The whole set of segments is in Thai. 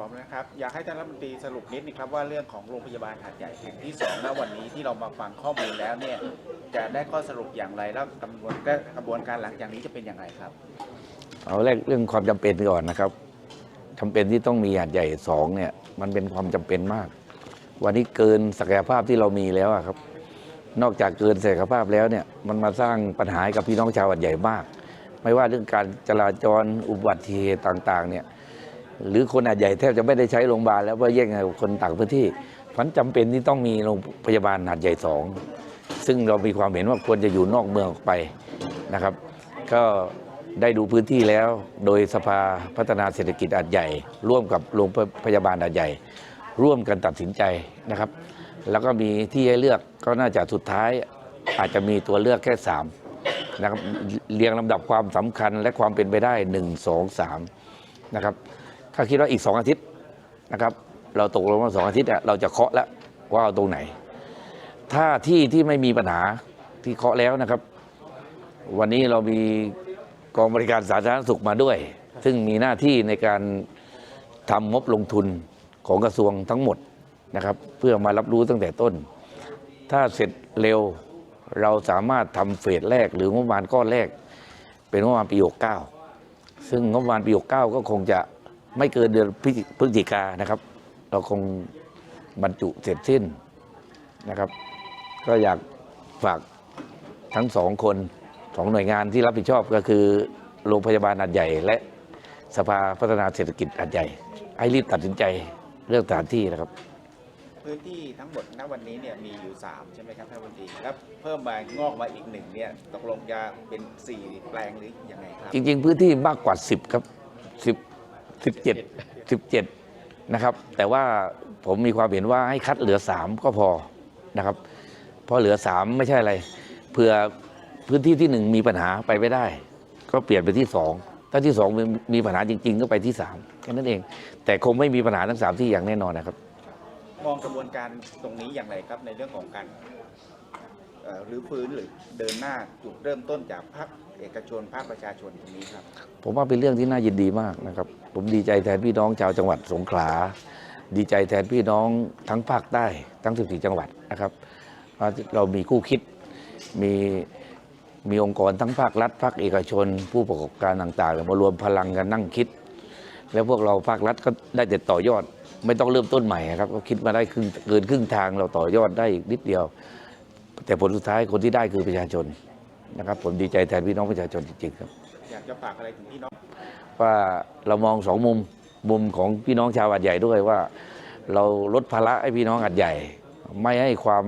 ร้อมนะครับ อยากให้ท่านรัฐมนตรีสรุปนิดนึงครับว่าเรื่องของโรงพยาบาลหาดใหญ่แห่งที่สองณวันนี้ที่เรามาฟังข้อมูลแล้วเนี่ยจะได้ข้อสรุปอย่างไรแล้วกระบวนกระบวนการหลังจากนี้จะเป็นอย่างไรครับ เอาแรกเรื่องความจำเป็นก่อนนะครับจำเป็นที่ต้องมีหาดใหญ่สองเนี่ยมันเป็นความจำเป็นมาก วันนี้เกินศักยภาพที่เรามีแล้วครับ นอกจากเกินศักยภาพแล้วเนี่ยมันมาสร้างปัญหากับพี่น้องชาวหาดใหญ่มาก ไม่ว่าเรื่องการจราจรอุบัติเหตุต่างๆเนี่ย หรือคนหาดใหญ่แทบจะไม่ได้ใช้โรงพยาบาลแล้วเพราะแย่งกับคนต่างพื้นที่พันจำเป็นที่ต้องมีโรงพยาบาลหาดใหญ่สองซึ่งเรามีความเห็นว่าควรจะอยู่นอกเมืองออกไปนะครับ ก็ได้ดูพื้นที่แล้ว โดยสภาพัฒนาเศรษฐกิจอาดใหญ่ ร่วมกับโรงพยาบาลอาดใหญ่ ร่วมกันตัดสินใจนะครับ แล้วก็มีที่ให้เลือกก็น่าจะสุดท้ายอาจจะมีตัวเลือกแค่สามนะครับเรียงลำดับความสำคัญและความเป็นไปได้หนึ่งสองสามนะครับ ถ้าคิดว่าอีกสองอาทิตย์นะครับ เราตกลงว่าสองอาทิตย์เนี่ยเราจะเคาะแล้วว่าเอาตรงไหน ถ้าที่ที่ไม่มีปัญหาที่เคาะแล้วนะครับ วันนี้เรามีกองบริการสาธารณสุขมาด้วย ซึ่งมีหน้าที่ในการทำงบลงทุนของกระทรวงทั้งหมดนะครับ เพื่อมารับรู้ตั้งแต่ต้น ถ้าเสร็จเร็วเราสามารถทำเฟสแรก หรืองบประมาณก้อนแรก เป็นงบประมาณปี 69 ซึ่งงบประมาณปี 69 ก็คงจะ ไม่เกินเดือนพฤศจิกายนนะครับ เราคงบรรจุเสร็จสิ้นนะครับ ก็อยากฝากทั้งสองคนสองหน่วยงานที่รับผิดชอบก็คือโรงพยาบาลอัดใหญ่ และสภาพัฒนาเศรษฐกิจอัดใหญ่ให้รีบตัดสินใจเรื่องสถานที่นะครับ พื้นที่ทั้งหมดณวันนี้เนี่ยมีอยู่ 3 ใช่ไหมครับท่านรัฐมนตรีแล้วเพิ่มมางอกมาอีกหนึ่งเนี่ยตกลงจะเป็น 4 แปลงหรือยังไงครับ จริง ๆ พื้นที่มากกว่า 10 ครับ 10 17 17 นะครับ แต่ว่าผมมีความเห็นว่าให้คัดเหลือ 3 ก็พอนะครับเพราะเหลือ 3 ไม่ใช่อะไรเผื่อพื้นที่ที่ 1 มีปัญหาไปไม่ได้ ก็เปลี่ยนไปที่ 2 ถ้าที่2มีมีปัญหาจริง ๆ ก็ไปที่3แค่นั้นเอง แต่คงไม่มีปัญหาทั้ง 3 ที่อย่างแน่นอนนะครับ มองกระบวนการตรงนี้อย่างไรครับในเรื่องของการ รื้อฟื้นหรือเดินหน้าจุดเริ่มต้นจากภาคเอกชนภาคประชาชนตรงนี้ครับ ผมว่าเป็นเรื่องที่น่ายินดีมากนะครับ ผมดีใจแทนพี่น้องชาวจังหวัดสงขลา ดีใจแทนพี่น้องทั้งภาคใต้ทั้ง 14 จังหวัดนะครับว่าเรามีคู่คิดมีมีองค์กรทั้งภาครัฐภาคเอกชน ผู้ประกอบการต่างๆมารวมพลังกันนั่งคิด แล้วพวกเราภาครัฐก็ได้แต่ต่อยอด ไม่ต้องเริ่มต้นใหม่ครับก็คิดมาได้ครึ่งเกินครึ่งทางเราต่อยอดได้อีกนิดเดียว แต่ผลสุดท้ายคนที่ได้คือประชาชนนะครับ ผมดีใจแทนพี่น้องประชาชนจริงๆครับ อยากจะฝากอะไรถึงพี่น้อง ว่าเรามองสองมุมมุมของพี่น้องชาวอัดใหญ่ด้วยว่า เราลดภาระให้พี่น้องอัดใหญ่ ไม่ให้ความ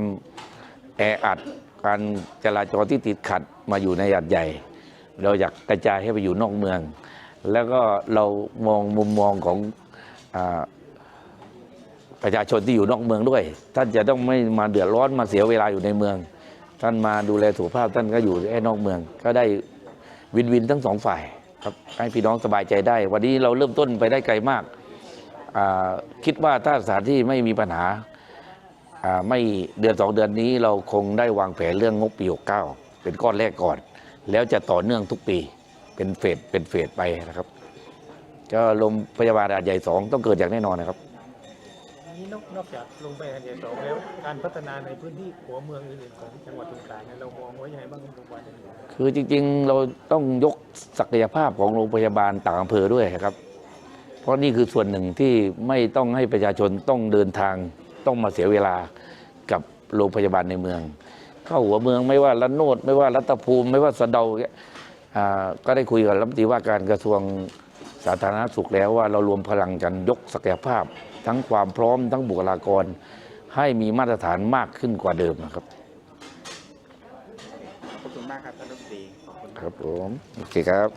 แออัดการจราจรที่ติดขัดมาอยู่ในอัดใหญ่ เราอยากกระจายให้ไปอยู่นอกเมือง แล้วก็เรามองมุมมองของอา ประชาชนที่อยู่นอกเมืองด้วย ท่านจะต้องไม่มาเดือดร้อนมาเสียเวลาอยู่ในเมือง ท่านมาดูแลสุขภาพท่านก็อยู่แค่นอกเมือง ก็ได้วินวินทั้งสองฝ่ายครับให้พี่น้องสบายใจได้ วันนี้เราเริ่มต้นไปได้ไกลมากาคิดว่าถ้าสถานที่ไม่มีปัญหาาไม่เดือนสองเดือนนี้เราคงได้วางแผนเรื่องงบปี69เป็นก้อนแรกก่อน แล้วจะต่อเนื่องทุกปีเป็นเฟสเป็นเฟสไปนะครับก็ลมพยาบาลอาดใหญ่สองต้องเกิดอย่างแน่นอนนะครับ นี้นอกนอกจากลงไปอันใหญ่สองแล้วการพัฒนาในพื้นที่หัวเมืองอื่นๆของจังหวัดสงขลาเนี่ยเรามองไว้ยังไงบ้างครับโรงพยาบาลอันนี้คือจริงๆ เราต้องยกศักยภาพของโรงพยาบาลต่างอำเภอด้วยครับ เพราะนี่คือส่วนหนึ่งที่ไม่ต้องให้ประชาชนต้องเดินทางต้องมาเสียเวลากับโรงพยาบาลในเมือง เข้าหัวเมืองไม่ว่าละโนดไม่ว่ารัตภูมิ ไม่ว่าสะเดาเนี่ยอ่าก็ได้คุยกับรัฐมนตรีว่าการกระทรวง สาธารณสุขแล้วว่าเรารวมพลังกันยกศักยภาพ ทั้งความพร้อมทั้งบุคลากร ให้มีมาตรฐานมากขึ้นกว่าเดิมนะครับ ขอบคุณมากครับท่านรัฐมนตรีขอบคุณครับผมโอเคครับ